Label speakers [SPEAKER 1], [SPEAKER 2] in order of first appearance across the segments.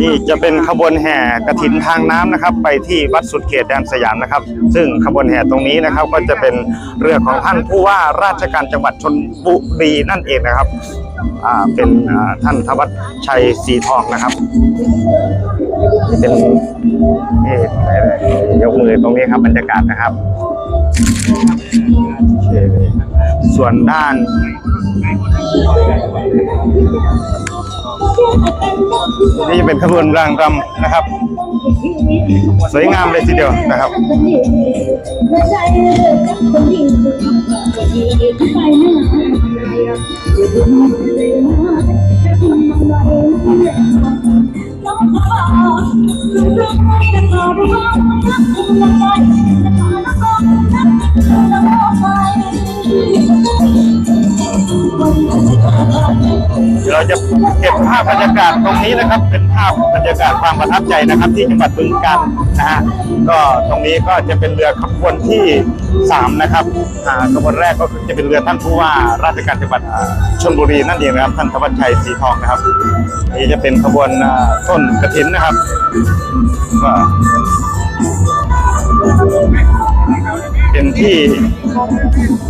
[SPEAKER 1] นี่จะเป็นขบวนแห่กระถินทางน้ำนะครับ ไปที่วัดสุดเขตแดนสยามนะครับ ซึ่งขบวนแห่ตรงนี้นะครับ ก็จะเป็นเรือของท่านผู้ว่าราชการจังหวัดชนบุรีนั่นเองนะครับเป็นท่านธวัชชัยสีทองนะครับเป็นนี่ยกมือตรงนี้ครับบรรยากาศนะครับ ส่วนด้าน นี่จะเป็นขบวนรางรำนะครับ สวยงามเลยทีเดียวนะครับ เราจะเก็บภาพบรรยากาศตรงนี้นะครับ เป็นภาพบรรยากาศความประทับใจนะครับ ที่จังหวัดบึงกาฬนะฮะก็ตรงนี้ก็จะเป็นเรือขบวนที่สามนะครับอ่าขบวนแรกก็จะเป็นเรือท่านผู้ว่าราชการจังหวัดอ่าชลบุรีนั่นเองนะครับท่านธวัชชัยสีทองนะครับนี่จะเป็นขบวนอ่าต้นกระถินนะครับก็ เป็นที่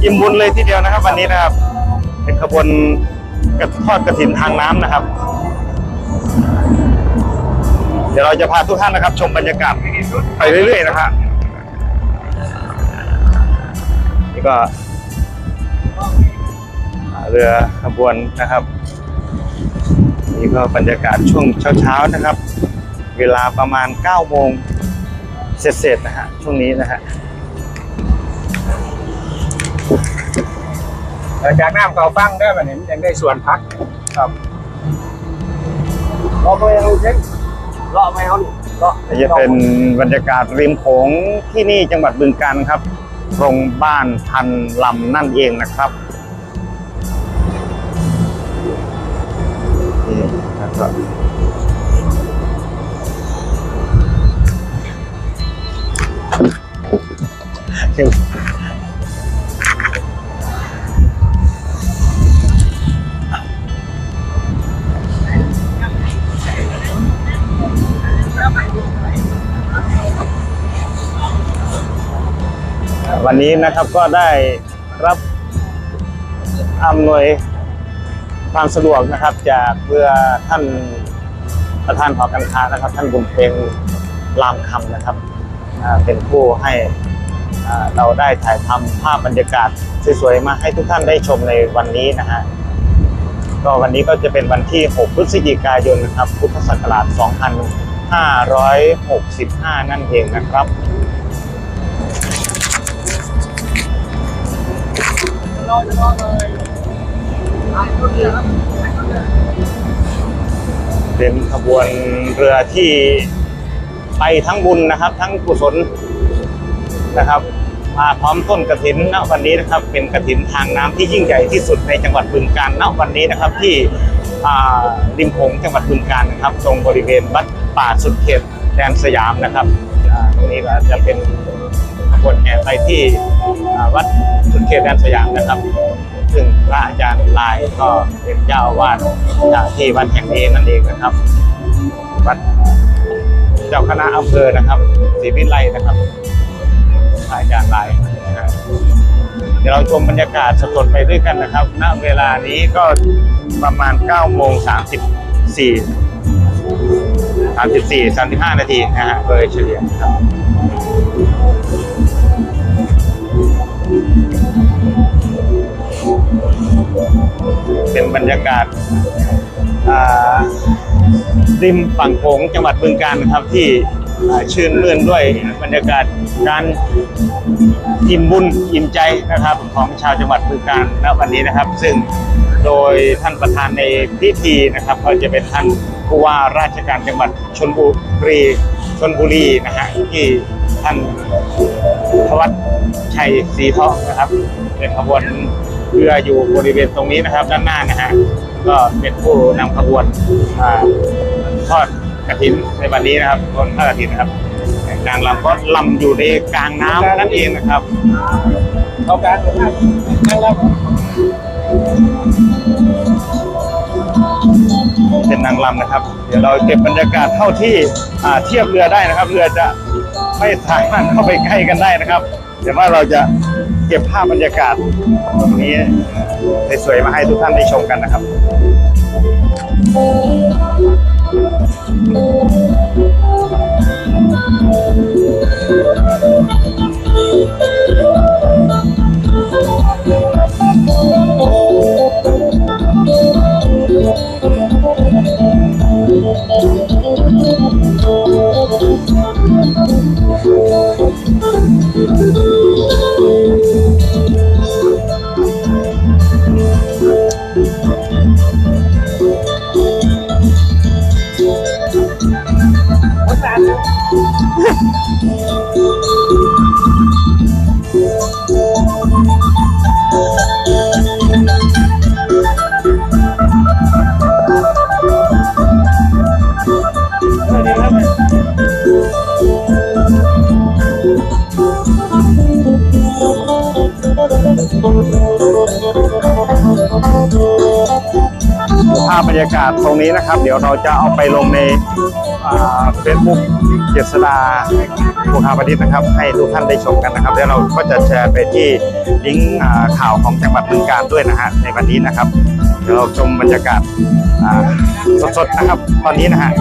[SPEAKER 1] อิ่มบุญเลยทีเดียวนะครับ วันนี้นะครับ เป็นขบวน ทอดกระถินทางน้ำนะครับ เดี๋ยวเราจะพาทุกท่านนะครับ ชมบรรยากาศไปเรื่อยๆนะครับนี่ก็เรือขบวนนะครับ นี่ก็บรรยากาศช่วงเช้าๆนะครับ เวลาประมาณ9โมงเสร็จๆนะฮะช่วงนี้นะฮะ
[SPEAKER 2] จากน้ำเขาฟังได้แบบนี้ยังได้ส่วนพักครับรอไปเอาเช็ครอไปเอารอ
[SPEAKER 1] จะเป็นบรรยากาศริมโขงที่นี่จังหวัดบึงกาฬครับ ตรงบ้านพันลำนั่นเองนะครับนี่นะครับ วันนี้นะครับก็ได้รับอำนวยความสะดวกนะครับจากเรือท่านประธานหอการค้านะครับ ท่านบุญเพลงรามคำนะครับเป็นผู้ให้เราได้ถ่ายทำภาพบรรยากาศสวยๆมาให้ทุกท่านได้ชมในวันนี้นะฮะก็วันนี้ก็จะเป็นวันที่ 6 พฤศจิกายนนะครับ พุทธศักราช 2565 นั่นเองนะครับ เป็นขบวนเรือที่ไปทั้งบุญนะครับ ทั้งกุศลนะครับ มาพร้อมต้นกระถินณวันนี้นะครับ เป็นกระถินทางน้ำที่ยิ่งใหญ่ที่สุดในจังหวัดบึงกาฬณวันนี้นะครับ ที่ริมโขงจังหวัดบึงกาฬนะครับ ตรงบริเวณวัดป่าสุดเขตแดนสยามนะครับตรงนี้ก็จะเป็นขบวนแห่ไปที่ วัดสุดเขตแดนสยามนะครับ ซึ่งพระอาจารย์ลายก็เป็นเจ้าวาดที่วัดแห่งนี้นั่นเองนะครับ วัดเจ้าคณะอำเภอนะครับศรีวิไลนะครับพระอาจารย์ลายเดี๋ยวเราชมบรรยากาศสดๆไปด้วยกันนะครับ ณ เวลานี้ก็ประมาณ9โมง34 34 35 นาทีนะฮะโดยเฉลี่ยนะครับ เป็นบรรยากาศริมฝั่งโขงจังหวัดบึงกาฬนะครับที่ชื่นมื่นด้วยบรรยากาศการอิ่มบุญอิ่มใจนะครับของชาวจังหวัดบึงกาฬณวันนี้นะครับ ซึ่งโดยท่านประธานในพิธีนะครับก็จะเป็นท่านผู้ว่าราชการจังหวัดชนบุรีชนบุรีนะฮะที่ท่าน ทวัชชัยสีทองนะครับ เป็นขบวนเรืออยู่บริเวณตรงนี้นะครับ ด้านหน้านะฮะก็เป็นผู้นำขบวนอ่าทอดกระถินในวันนี้นะครับทอดทอดกระถินนะครับกลางลำก็ลำอยู่ในกลางน้ำนั่นเองนะครับ
[SPEAKER 2] เขาการนั่งล้ว
[SPEAKER 1] เป็นนางรำนะครับ เดี๋ยวเราเก็บบรรยากาศเท่าที่เทียบเรือได้นะครับ เรือจะ ไม่สามารถเข้าไปใกล้กันได้นะครับเดี๋ยวว่าเราจะเก็บภาพบรรยากาศตรงนี้สวยๆมาให้ทุกท่านได้ชมกันนะครับ ภาพบรรยากาศตรงนี้นะครับ เดี๋ยวเราจะเอาไปลงในเฟซบุ๊กเจษดาภูคาประดิษฐ์นะครับ ให้ทุกท่านได้ชมกันนะครับ แล้วเราก็จะแชร์ไปที่ลิงก์ข่าวของจังหวัดบึงกาฬด้วยนะฮะในวันนี้นะครับเดี๋ยวเราชมบรรยากาศสดๆนะครับ ตอนนี้นะฮะ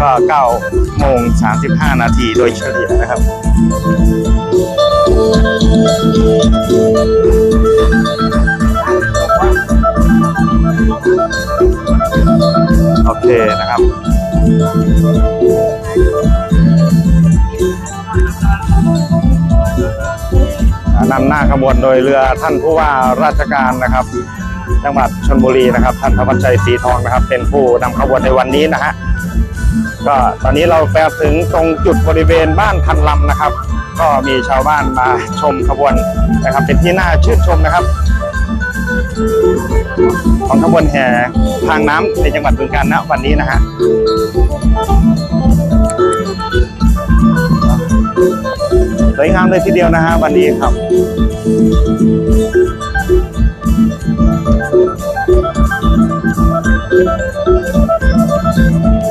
[SPEAKER 1] ก็9โมง35 นาทีโดยเฉลี่ยนะครับ เคนะครับนำหน้าขบวนโดยเรือท่านผู้ว่าราชการนะครับ จังหวัดชลบุรีนะครับ ท่านธวัชชัยศรีทองนะครับ เป็นผู้นำขบวนในวันนี้นะฮะก็ตอนนี้เราไปถึงตรงจุดบริเวณบ้านพันลำนะครับ ก็มีชาวบ้านมาชมขบวนนะครับ เป็นที่น่าชื่นชมนะครับ ของขบวนแห่ทางน้ำในจังหวัดบึงกาฬณวันนี้นะฮะสวยงามเลยทีเดียวนะฮะวันนี้ครับ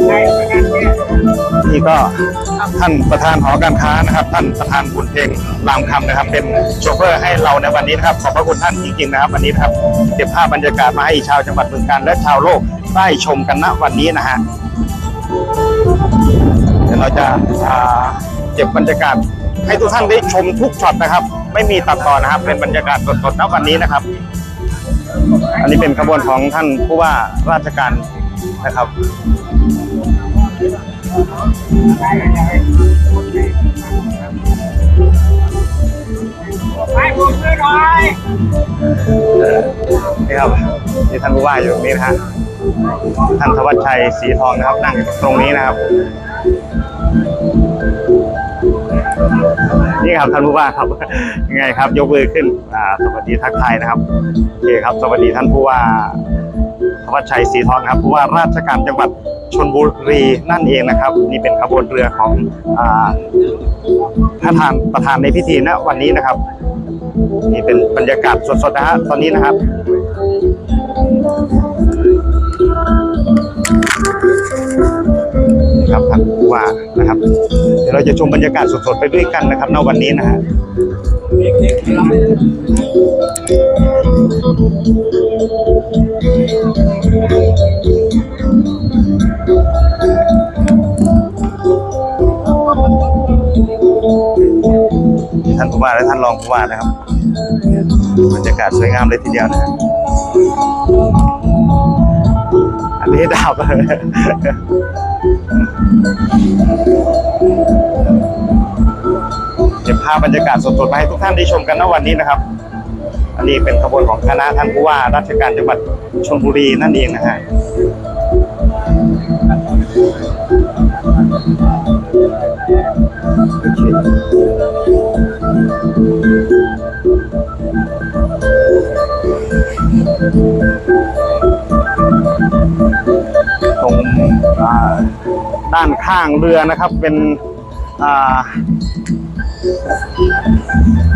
[SPEAKER 1] นี่ ก็ท่านประธานหอการค้านะครับ ท่านประธานบุญเพลงรามคำนะครับ เป็นโชเฟอร์ให้เราในวันนี้นะครับ ขอบพระคุณท่านจริงๆนะครับ วันนี้นะครับเก็บภาพบรรยากาศมาให้ชาวจังหวัดบึงกาฬและชาวโลกได้ชมกันณวันนี้นะฮะเดี๋ยวเราจะาเก็บบรรยากาศให้ทุกท่านได้ชมทุกช็อตนะครับ ไม่มีตัดต่อนะครับ เป็นบรรยากาศสดๆณวันนี้นะครับ อันนี้เป็นขบวนของท่านผู้ว่าราชการนะครับ
[SPEAKER 2] ไปผมช่วยหน่อย
[SPEAKER 1] นี่ครับนี่ท่านผู้ว่าอยู่ตรงนี้นะฮะท่านธวัชชัยศรีทองนะครับ นั่งอยู่ตรงนี้นะครับ นี่ครับท่านผู้ว่าครับยังไงครับ ยกมือขึ้นอ่าสวัสดีทักทายนะครับโอเคครับ สวัสดีท่านผู้ว่าธวัชชัยศรีทองครับผู้ว่าราชการจังหวัด ชนบุรีนั่นเองนะครับ นี่เป็นขบวนเรือของอ่าท่านประธานในพิธีณวันนี้นะครับ นี่เป็นบรรยากาศสดๆนะฮะตอนนี้นะครับนี่ครับท่านผู้ว่านะครับเดี๋ยวเราจะชมบรรยากาศสดๆไปด้วยกันนะครับณวันนี้นะฮะ ท่านผู้ว่าและท่านรองผู้ว่านะครับบรรยากาศสวยงามเลยทีเดียวนะอันนี้ดาวเก็บภาพบรรยากาศสดๆมาให้ทุกท่านได้ชมกันณวันนี้นะครับ อันนี้เป็นขบวนของคณะท่านผู้ว่าราชการจังหวัดชลบุรีนั่นเองนะฮะ ตรงด้านข้างเรือนะครับเป็น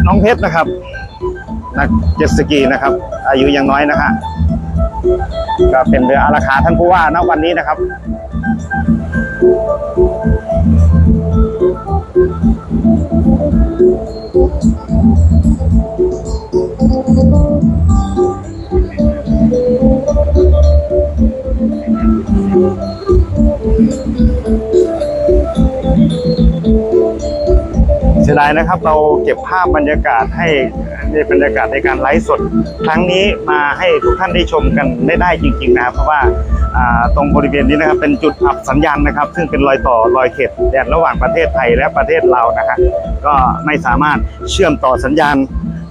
[SPEAKER 1] น้องเพชรนะครับ นักเจ็ตสกีนะครับ อายุยังน้อยนะฮะก็เป็นเรืออาราคาท่านผู้ว่าณวันนี้นะครับ เสียดายนะครับเราเก็บภาพบรรยากาศให้ในบรรยากาศในการไลฟ์สด ครั้งนี้มาให้ทุกท่านได้ชมกันไม่ได้จริงๆนะครับเพราะว่า ตรงบริเวณนี้นะครับเป็นจุดอับสัญญาณนะครับ ซึ่งเป็นรอยต่อรอยเขตแดนระหว่างประเทศไทยและประเทศลาวนะฮะก็ไม่สามารถเชื่อมต่อสัญญาณ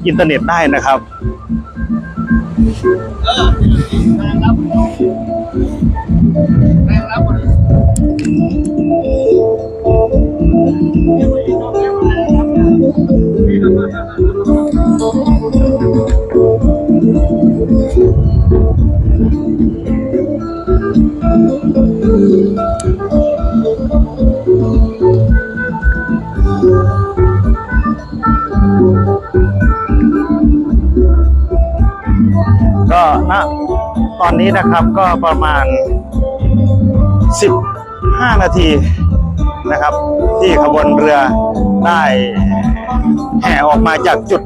[SPEAKER 1] อินเทอร์เน็ตได้นะครับก็ ณตอนนี้นะครับก็ประมาณ 15 นาทีนะครับ ที่ขบวนเรือได้แห่ออกมาจากจุด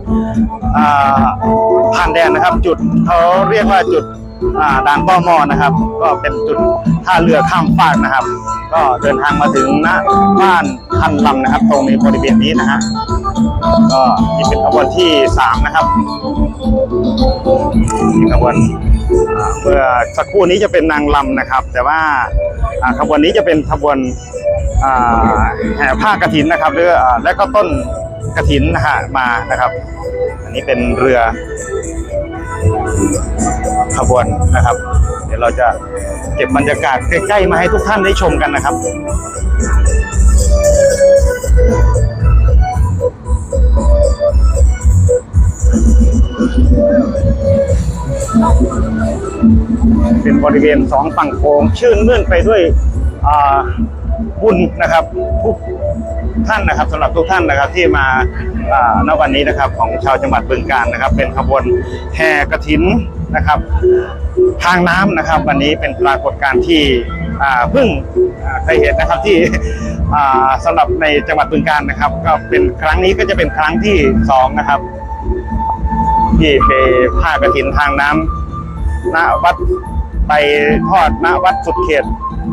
[SPEAKER 1] ผ่านแดนนะครับ จุดเขาเรียกว่าจุดด่านป้อมอนะครับ ก็เป็นจุดท่าเรือข้ามฟากนะครับ ก็เดินทางมาถึงณบ้านคันลำนะครับ ตรงในบริเวณนี้นะฮะก็นี่เป็นขบวนที่สามนะครับนี่ขบวนเมื่อสักครู่นี้จะเป็นนางลำนะครับ แต่ว่าขบวนนี้จะเป็นขบวนแห่ผ้ากฐินนะครับหรือและก็ต้นกฐินนะฮะมานะครับ อันนี้เป็นเรือ ขบวนนะครับ เดี๋ยวเราจะเก็บบรรยากาศใกล้ๆมาให้ทุกท่านได้ชมกันนะครับเป็นบริเวณสองฝั่งโขงชื่นมื่นไปด้วยบุญนะครับทุก ท่านนะครับสำหรับทุกท่านนะครับที่มาอ่าณวันนี้นะครับของชาวจังหวัดบึงกาฬนะครับ เป็นขบวนแห่กระถินนะครับ ทางน้ำนะครับ วันนี้เป็นปรากฏการณ์ที่เพิ่งเคยเห็นนะครับที่อ่าสำหรับในจังหวัดบึงกาฬนะครับ ก็เป็นครั้งนี้ก็จะเป็นครั้งที่สองนะครับที่ไปผ้ากระถินทางน้ำณวัดไปทอดณวัดสุดเขต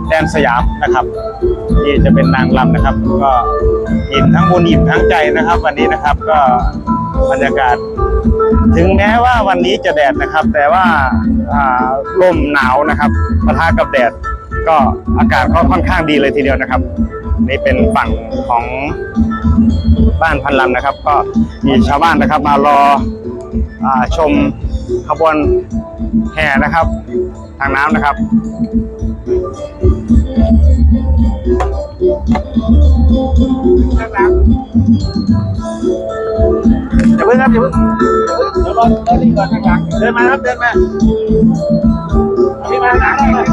[SPEAKER 1] แดนสยามนะครับนี่จะเป็นนางรำนะครับ ก็อิ่มทั้งบุญอิ่มทั้งใจนะครับ วันนี้นะครับก็บรรยากาศ ถึงแม้ว่าวันนี้จะแดดนะครับ แต่ว่าลมหนาวนะครับปะทะกับแดด ก็อากาศก็ค่อนข้างดีเลยทีเดียวนะครับ นี่เป็นฝั่งของบ้านพันลำนะครับ ก็มีชาวบ้านนะครับมารออชมขบวนแห่นะครับ ทางน้ำนะครับ
[SPEAKER 2] อย่าเพิ่งครับอย่าเพิ่งเดี๋ยวรอเดินนี่ก่อนนะครับเดินมาครับเดินมาเอาพี่มาทางหลังเลย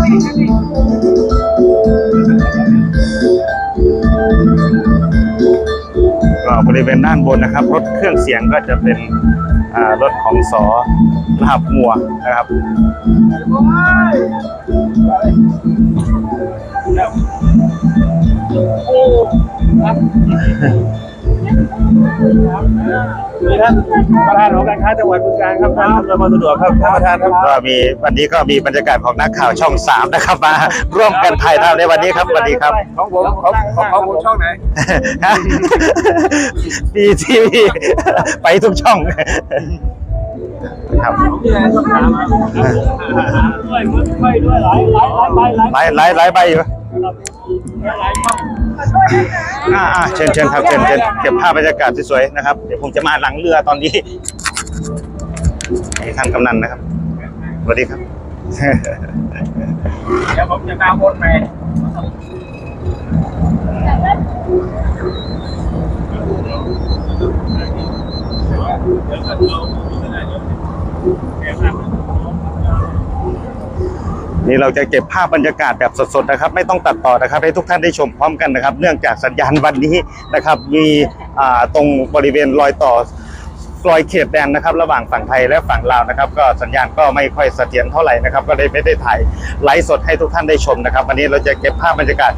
[SPEAKER 1] ก็บริเวณด้านบนนะครับ รถเครื่องเสียงก็จะเป็นรถของสอลาบมัวนะครับ
[SPEAKER 2] นี่ท่านประธานของการค้าจังหวัดบึงกาฬครับท่านอำนวยความสะดวกครับท่านประธานครับ
[SPEAKER 1] ก็มีวันนี้ก็มีบรรยากาศของนักข่าวช่องสามนะครับมาร่วมกันถ่ายทำในวันนี้ครับสวัสดีครับ
[SPEAKER 2] ของผมของของของผมช่องไหน
[SPEAKER 1] ดีทีวีไปทุกช่องครับ
[SPEAKER 2] พี่นายช่องสามครับด้วยด้วยด้วยหลายหลายหลายใบหลาย
[SPEAKER 1] ไลฟ์ไลฟ์ไลฟ์ไปอยู่
[SPEAKER 2] หลายช่อง
[SPEAKER 1] อ่าอ่าเชิญเชิญครับเชิญเชิญเก็บภาพบรรยากาศสวยๆนะครับ เดี๋ยวผมจะมาหลังเรือตอนนี้ให้ท่านกำนันนะครับสวัสดีครับ
[SPEAKER 2] เดี๋ยวผมจะตามบนไป
[SPEAKER 1] นี่เนี่เราจะเก็บภาพบรรยากาศแบบสดๆนะครับ ไม่ต้องตัดต่อนะครับ ให้ทุกท่านได้ชมพร้อมกันนะครับ เนื่องจากสัญญาณวันนี้นะครับ มีตรงบริเวณรอยต่อรอยเขตแดนนะครับ ระหว่างฝั่งไทยและฝั่งลาวนะครับ ก็สัญญาณก็ไม่ค่อยเสถียรเท่าไหร่นะครับ ก็เลยไม่ได้ถ่ายไลฟ์สดให้ทุกท่านได้ชมนะครับ วันนี้เราจะเก็บภาพบรรยากาศ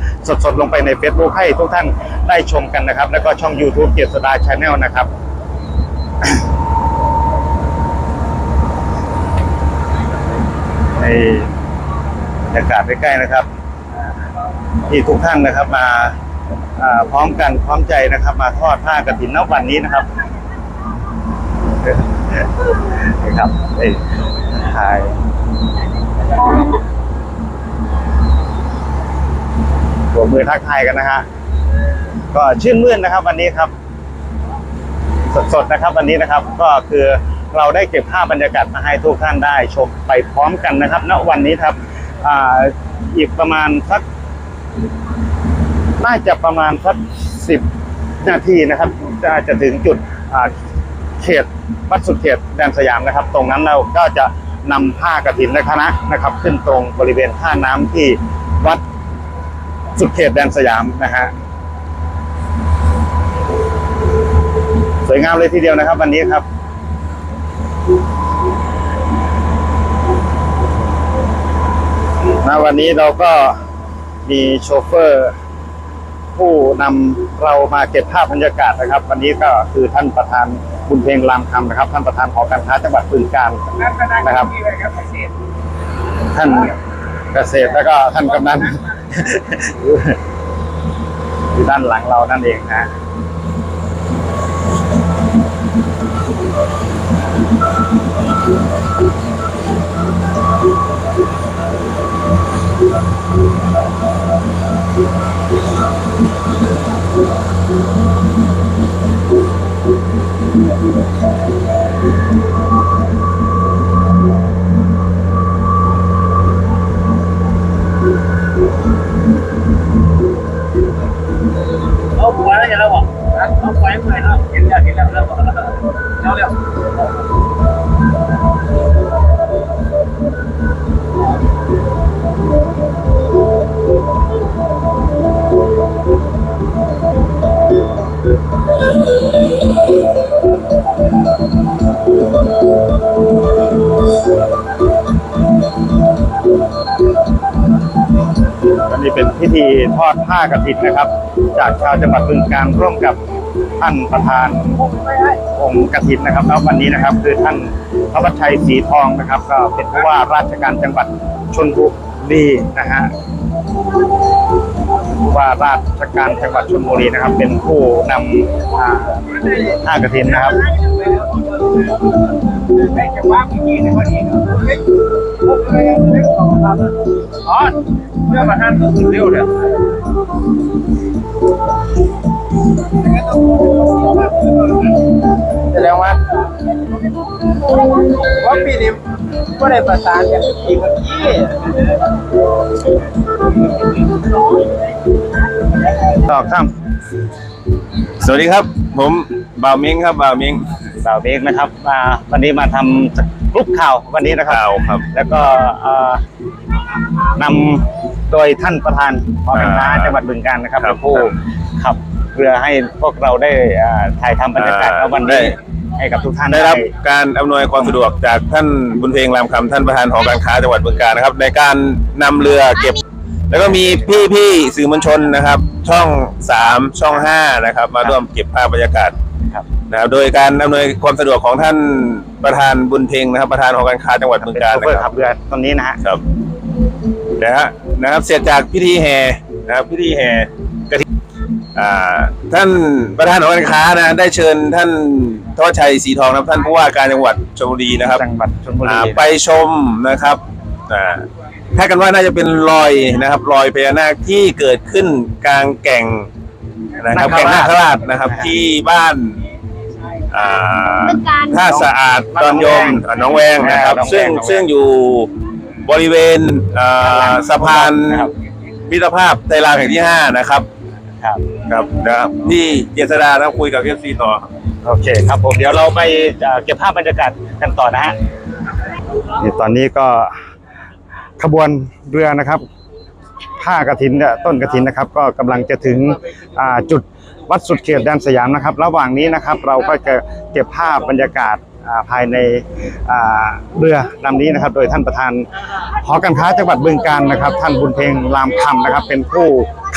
[SPEAKER 1] สดๆลงไปใน Facebook ให้ทุกท่านได้ชมกันนะครับ แล้วก็ช่อง YouTube เกียรติสดาชาแนลนะครับใน รรยากาศใกล้ๆนะครับ ที่ทุกท่านนะครับมาพร้อมกันพร้อมใจนะครับ มาทอดผ้ากฐินณวันนี้นะครับนี่ครับเอ้ถ่ายตัวมือทักทายกันนะฮะก็ชื่นมื่นนะครับ วันนี้ครับ สดๆนะครับ วันนี้นะครับ ก็คือเราได้เก็บภาพบรรยากาศมาให้ทุกท่านได้ชมไปพร้อมกันนะครับ ณวันนี้ครับ อ่าอีกประมาณสักน่าจะประมาณสักสิบนาทีนะครับจะจะถึงจุดเขตวัดสุดเขตแดนสยามนะครับ ตรงนั้นเราก็จะนำผ้ากฐินและคณะนะครับ ขึ้นตรงบริเวณท่าน้ำที่วัดสุดเขตแดนสยามนะฮะสวยงามเลยทีเดียวนะครับ วันนี้ครับ ณวันนี้เราก็มีโชเฟอร์ ผู้นำเรามาเก็บภาพบรรยากาศนะครับ วันนี้ก็คือท่านประธานบุญเพลงรามคำนะครับ ท่านประธานหอการค้าจังหวัดบึงกาฬ
[SPEAKER 2] นะ
[SPEAKER 1] ครับ
[SPEAKER 2] ที่เลยครับเกษตร
[SPEAKER 1] ท่านเกษตรแล้วก็ท่านกำนันอยู่ด้านหลังเรานั่นเองนะ
[SPEAKER 2] อันนี้เป็
[SPEAKER 1] นพิธีทอดผ้ากฐินนะครับ จากชาวจังหวัดบึงกาฬร่วมกับท่านประธานองค์กฐินนะครับแล้ววันนี้นะครับคือท่านพระวัชชัยสีทองนะครับ ก็เป็นผู้ว่าราชการจังหวัดชนบุรีนะฮะ ผู้ว่าราชการจังหวัดชลบุรีนะครับ เป็นผู้นำอ่าผ้ากฐินนะครับ
[SPEAKER 2] ได้จะว่ามีกี่ในวันนี้เฮ้ยพวกอะไรเล็กของเราอ๋อเรื่องมาท่านก็สุดเร็วเลยแส ดงว่าว่าปีนี้ก็ได้ประสานกันปีเมื่อกี้
[SPEAKER 1] ต่อข้าม
[SPEAKER 3] สวัสดีครับ ผมบ่าวมิงครับบ่าวมิง
[SPEAKER 1] สาวเบกนะครับมาวันนี้มาทำกรุ๊ปข่าววันนี้นะครับ
[SPEAKER 3] ข่าวครับ
[SPEAKER 1] แล้วก็เอ่อนำโดยท่านประธานหอการค้า
[SPEAKER 3] อ่า
[SPEAKER 1] จังหวัดบึงกาฬนะครับ
[SPEAKER 3] ครั
[SPEAKER 1] เป็
[SPEAKER 3] บ
[SPEAKER 1] นผู้ขับเรือให้พวกเราได้อ่าถ่ายทำบรรยากาศ
[SPEAKER 3] อ่า
[SPEAKER 1] ณวันนี้
[SPEAKER 3] ได้
[SPEAKER 1] ให้กับทุกท่าน
[SPEAKER 3] ได้รับการอำนวยความสะดวกจากท่านบุญเพลงรามคำท่านประธานหอการค้าจังหวัดบึงกาฬนะครับ ในการนำเรือเก็บ แล้วก็มีพี่พี่ๆสื่อมวลชนนะครับ ช่องสามช่องห้านะครับ มาร่วมเก็บภาพบรรยากาศ
[SPEAKER 1] ครับ
[SPEAKER 3] นะครับโดยการอำนวยความสะดวกของท่านประธานบุญเพลงนะครับ ประธานหอการค้าจังหวัดบึง
[SPEAKER 1] เป็น
[SPEAKER 3] กาฬ
[SPEAKER 1] โชเฟอ
[SPEAKER 3] นะ
[SPEAKER 1] ร์
[SPEAKER 3] ค
[SPEAKER 1] ขั
[SPEAKER 3] รั
[SPEAKER 1] บบเรือตอนนี้นะฮะ
[SPEAKER 3] ครับนะฮะนะครับเสร็จจากพิธีแห่นะครับพิธีแห่กฐินอ่า ท่านประธานหอการค้านะได้เชิญท่านทวชชัยสีทองนะครับท่านผู้ว่าการจังหวัดชลบุรีนะครับ
[SPEAKER 1] จังหวัดชลบุรี
[SPEAKER 3] อ่าไปชมนะครับอ่าคาดกันว่าน่าจะเป็นรอยนะครับรอยพญานาคที่เกิดขึ้นกลางแก่งนะครับแก่งนาคราชนะครับที่บ้านอ่าท่าสะอาดดอนยมอ่าหน้องแวงนะครับซึ่งซึ่งอยู่บริเวณอ่าสะพาน
[SPEAKER 1] นะครับ
[SPEAKER 3] มิตรภาพไตรลาวแห่งที่ห้านะครับ
[SPEAKER 1] ครับ
[SPEAKER 3] ครับนะครับที่เจษดานะคุยกับเอฟซีต่อ
[SPEAKER 1] โอเคครับผมเดี๋ยวเราไปเอ่อเก็บภาพบรรยากาศกันต่อนะฮะนี่ตอนนี้ก็ขบวนเรือนะครับ ผ้ผ้ากฐินเนี่ยต้นกฐินนะครับ ก็กำลังจะถึงอ่าจุดวัดสุดเขตแดนสยามนะครับ ระหว่างนี้นะครับเราก็จะเก็บภาพบรรยากาศอ่าภายในอ่าเรือลำนี้นะครับ โดยท่านประธานหอการค้าจังหวัดบึงกาฬนะครับ ท่านบุญเพ็งรามคำนะครับ เป็นผู้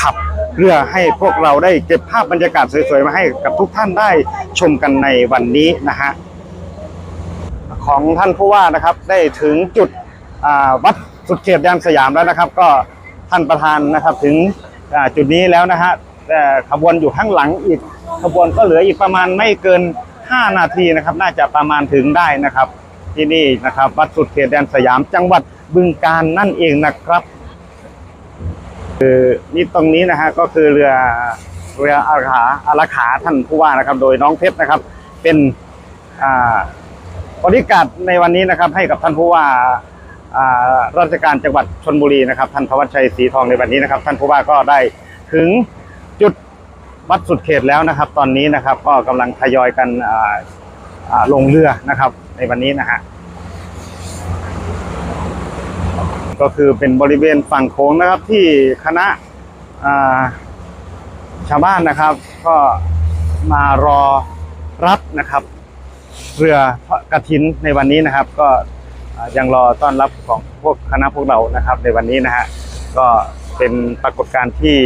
[SPEAKER 1] ขับ เรือให้พวกเราได้เก็บภาพบรรยากาศสวยๆมาให้กับทุกท่านได้ชมกันในวันนี้นะฮะของท่านผู้ว่านะครับได้ถึงจุดวัดสุดเขตแดนสยามแล้วนะครับ ก็ท่านประธานนะครับถึงจุดนี้แล้วนะฮะแต่ขบวนอยู่ข้างหลังอีกขบวนก็เหลืออีกประมาณไม่เกิน 5 นาทีนะครับ น่าจะประมาณถึงได้นะครับ ที่นี่นะครับ วัดสุดเขตแดนสยามจังหวัดบึงกาฬนั่นเองนะครับ คือนี่ตรงนี้นะฮะก็คือเรือเรืออาขาอาราขาท่านผู้ว่านะครับ โดยน้องเพชรนะครับ เป็นอ่าบริการในวันนี้นะครับ ให้กับท่านผู้ว่าอ่าราชการจังหวัดชนบุรีนะครับ ท่านพวัชชัยศรีทองในวันนี้นะครับ ท่านผู้ว่าก็ได้ถึงจุดวัดสุดเขตแล้วนะครับ ตอนนี้นะครับ ก็กำลังทยอยกันอ่าอ่าลงเรือนะครับ ในวันนี้นะฮะ ก็คือเป็นบริเวณฝั่งโค้งนะครับที่คณะชาวบ้านนะครับ ก็มารอรับนะครับ เรือกระถินในวันนี้นะครับ ก็ยังรอต้อนรับของพวกคณะพวกเรานะครับ ในวันนี้นะฮะก็เป็นปรากฏการณ์ที่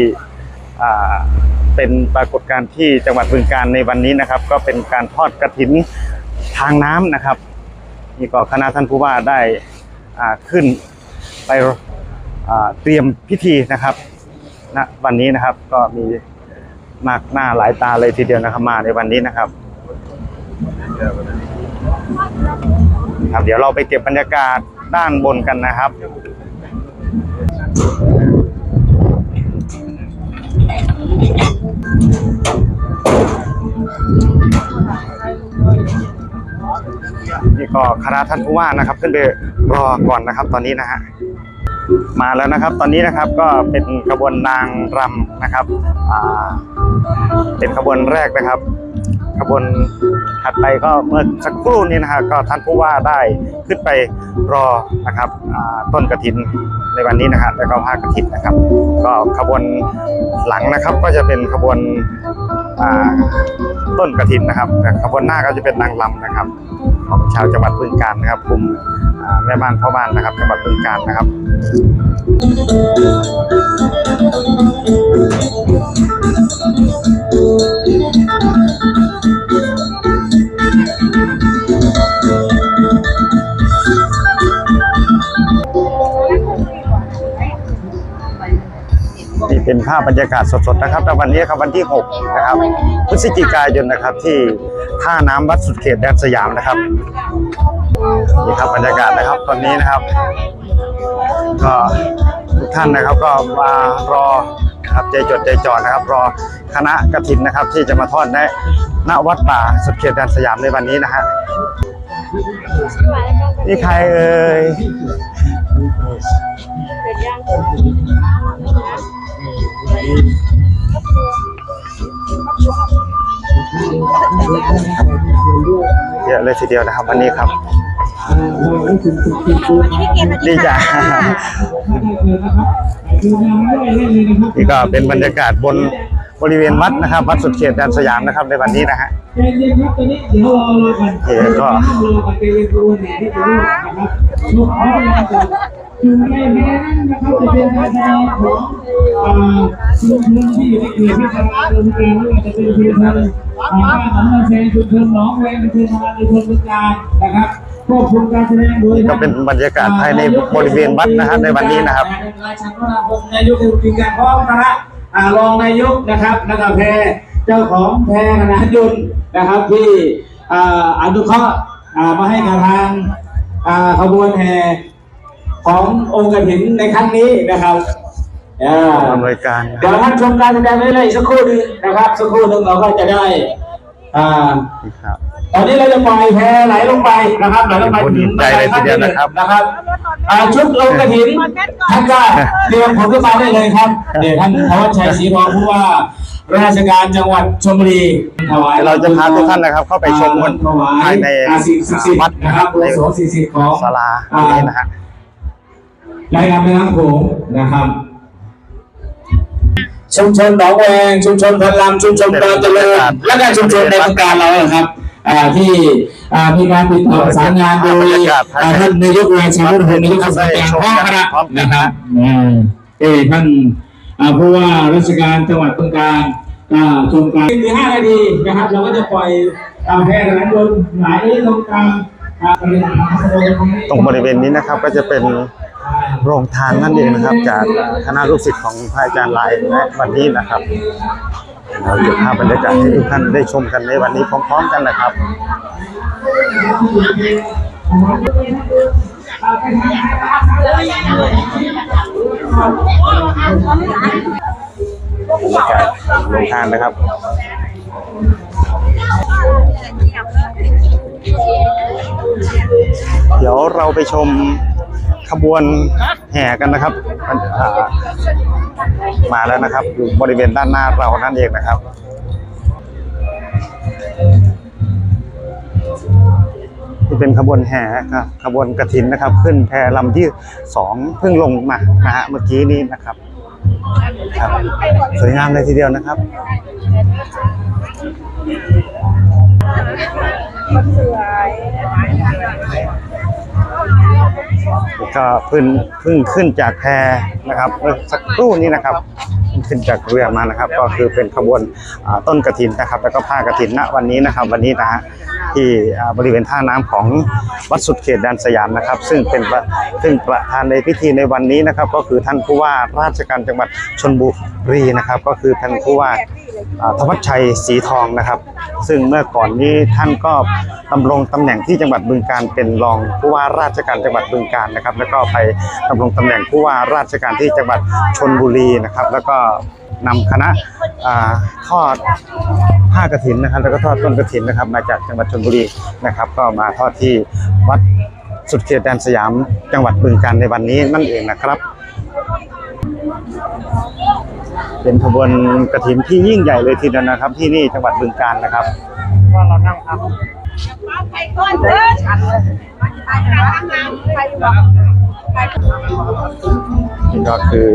[SPEAKER 1] เป็นปรากฏการณ์ที่จังหวัดบึงกาฬในวันนี้นะครับ ก็เป็นการทอดกระถินทางน้ำนะครับนี่ก็คณะท่านผู้ว่าได้อ่าขึ้น ไปเตรียมพิธีนะครับณวันนี้นะครับก็มีมากหน้าหลายตาเลยทีเดียวนะครับมาในวันนี้นะครับครับ เดี๋ยวเราไปเก็บบรรยากาศด้านบนกันนะครับนี่ก็คณะท่านผู้ว่านะครับ ขึ้นไปรอก่อนนะครับ ตอนนี้นะฮะ มาแล้วนะครับ ตอนนี้นะครับก็เป็นขบวนนางรำนะครับเป็นขบวนแรกนะครับ ขบวนถัดไปก็เมื่อสักครู่นี้นะฮะก็ท่านผู้ว่าได้ขึ้นไปรอนะครับต้นกระถินในวันนี้นะฮะแล้วก็ผ้ากระถินนะครับ ก็ขบวนหลังนะครับก็จะเป็นขบวนต้นกระถินนะครับแต่ขบวนหน้าก็จะเป็นนางรำนะครับ ของชาวจังหวัดบึงกาฬนะครับกลุ่มแม่บ้านพ่อบ้านนะครับ จังหวัดบึงกาฬนะครับนี่ เป็นภาพบรรยากาศสดๆนะครับแต่วันนี้ครับวันที่ 6 นะครับพฤศจิกายนนะครับที่ท่าน้ำวัดสุดเขตแดนสยามนะครับนี่ครับบรรยากาศนะครับตอนนี้นะครับ ก็ทุกท่านนะครับก็มารอนะครับใจจดใจจ่อนะครับ รอคณะกฐินนะครับ ที่จะมาทอดในณวัดป่าสุดเขตแดนสยามในวันนี้นะฮะนี่ใครเอ่ย เยอะเลยทีเดียวนะครับวันนี้ครับ ดีจ้ะนี่ก็เป็นบรรยากาศบนบริเวณวัดนะครับ วัดสุดเขตแดนสยามนะครับในวันนี้นะฮะ
[SPEAKER 4] เย็นครับตอนนี้เดี๋ยวก่ อน
[SPEAKER 1] เดี๋ยวก็
[SPEAKER 4] นั่งรอก่อนใจเย็นดูแหน่ที่จะรู้นะครับลูกขอเวลาก่อนคือในแม่นั้นนะครับจะเป็นการแสดงของอ่าชุมชนที่อยู่ในเขตเทศบาลเมืองการไม่ว่าจะเป็นชุมชนอ่าบ้านหนองนาแซงชุมชนหนองแวงชุมชนในชุมชนเมืองการนะครับควบคุมการแสดงโดย
[SPEAKER 1] ก็เป็นบรรยากาศภายในบริเวณวัดนะฮะในวันนี้นะครับ
[SPEAKER 4] ราชาพระพงศ์นายกเทศมนตรีการพร้อมนะฮะอ่ารองนายกนะครับนักแพรเจ้าของแพรคณะยนต์นะครับที่อ่าอนุเคราะห์อ่ามาให้กับทางอ่าขบวนแห่ ขององค์กฐินในครั้งนี้นะครับอ่า
[SPEAKER 1] อำนวยการนะ
[SPEAKER 4] เดี๋ยวท่านชมการแสดงได้เลยสักครู่หนึงนะครับ สักครู่หนึงเราก็จะได้อ่า
[SPEAKER 1] ครับ
[SPEAKER 4] ตอนนี้เราจะปล่อยแพไหลลงไปนะครับไหลลงไป
[SPEAKER 1] อุ่นใจเลยทีเดียวนะครับ
[SPEAKER 4] นะครับอ่าชุดลงกระถินท่านก็เตรียมผมขึ้นมาได้เลยครับเดี๋ยวท่านธวัชชัยศรีทองผู้ว่าราชการจังหวัดชลบุรีถวาย
[SPEAKER 1] เราจะพาทุกท่านนะครับ เข้าไปชมบน
[SPEAKER 4] ถวาย
[SPEAKER 1] ภายใน
[SPEAKER 4] อาสิ่งศักดิ์สิทธิ์
[SPEAKER 1] วัด
[SPEAKER 4] นะครับ
[SPEAKER 1] ใน
[SPEAKER 4] โอโสศิสิทธิ์ของ
[SPEAKER 1] ศาลาอันนี้นะฮะ
[SPEAKER 4] รายงานแม่น้ำโขงนะครับชุมชนหนองแวงชุมชนพันลำชุมชนดอนเจริญและก็ชุมชนในโครงการเรานะครับอ่าที่อ่ามีการติดต่อประสานงานโดยอ่าท่านนายกแรงชาวุฒิพงศ์นายกเทศบาลพ่อคณะนะครับอ่าเอ้ท่านอ่าผู้ว่าราชการจังหวัดบึงกาฬอ่าชมการคือห้านาทีนะครับ เราก็จะปล่อยอ่าแพร่หลายคนหลายตรงกลางอ่าบริเวณทางสะดวก
[SPEAKER 1] ตรงบริเวณนี้นะครับก็จะเป็น โรงทานนั่นเองนะครับ จากคณะลูกศิษย์ของพระอาจารย์ลายและวันนี้นะครับเราเก็บภาพบรรยากาศให้ทุกท่านได้ชมกันในวันนี้พร้อม ๆ กันนะครับบรรยากาศโรงทานนะครับเดี๋ยวเราไปชม ขบวนแห่กันนะครับมันอ่ามาแล้วนะครับอยู่บริเวณด้านหน้าเรานั่นเองนะครับที่เป็นขบวนแห่ครับขบวนกระถินนะครับ ขึ้นแพลำที่สองเพิ่งลงมานะฮะเมื่อกี้นี้นะครับครับ สวยงามเลยทีเดียวนะครับ ก็เพิ่งเพิ่งขึ้นจากแพนะครับสักครู่นี้นะครับพิ่งขึ้นจากเรือมานะครับ ก็คือเป็นขบวนต้นกระถินนะครับ แล้วก็ผ้ากระถินณวันนี้นะครับ วันนี้นะฮะที่บริเวณท่าน้ำของวัดสุดเขตแดนสยามนะครับ ซึ่งเป็นซึ่งประธานในพิธีในวันนี้นะครับ ก็คือท่านผู้ว่าราชการจังหวัดชลบุรีนะครับ ก็คือท่านผู้ว่า อ่าธวัชชัยสีทองนะครับ ซึ่งเมื่อก่อนนี้ท่านก็ดำรงตำแหน่งที่จังหวัดบึงการเป็นรองผู้ว่าราชการจังหวัดบึงการนะครับ แล้วก็ไปดำรงตำแหน่งผู้ว่าราชการที่จังหวัดชนบุรีนะครับ แล้วก็นำคณะทอดผ้ากฐินนะครับ แล้วก็ทอดต้นกฐินนะครับ มาจากจังหวัดชนบุรีนะครับ ก็มาทอดที่วัดสุดเขตแดนสยามจังหวัดบึงการในวันนี้นั่นเองนะครับ เป็นขบวนกระถินที่ยิ่งใหญ่เลยทีเดียวนะครับ ที่นี่จังหวัดบึงกาฬนะครับว่าเรานั่งครับ
[SPEAKER 5] ไปก่อนเด้อฉันเลยไปกันทำงานไปบอกไป
[SPEAKER 1] นี่ก็คือ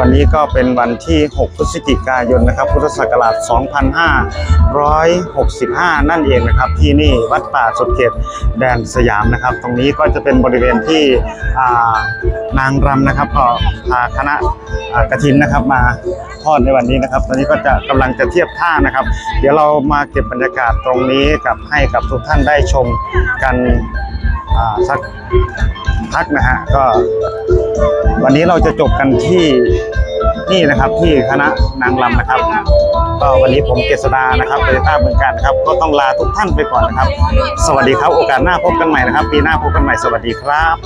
[SPEAKER 1] วันนี้ก็เป็นวันที่ 6 พฤศจิกายนนะครับ พุทธศักราช 2565 นั่นเองนะครับ ที่นี่วัดป่าสุดเขตแดนสยามนะครับ ตรงนี้ก็จะเป็นบริเวณที่านางรำนะครับก็พาคณะกระถินนะครับมาทอดในวันนี้นะครับ ตอนนี้ก็จะกำลังจะเทียบท่านะครับ เดี๋ยวเรามาเก็บบรรยากาศตรงนี้กับให้กับทุกท่านได้ชมกัน สักพักนะฮะก็ วันนี้เราจะจบกันที่นี่นะครับที่คณะนางรำนะครับ ก็วันนี้ผมเกษดานะครับโตโยต้าเมืองการนะครับ ก็ต้องลาทุกท่านไปก่อนนะครับ สวัสดีครับโอกาสหน้าพบกันใหม่นะครับ ปีหน้าพบกันใหม่สวัสดีครับ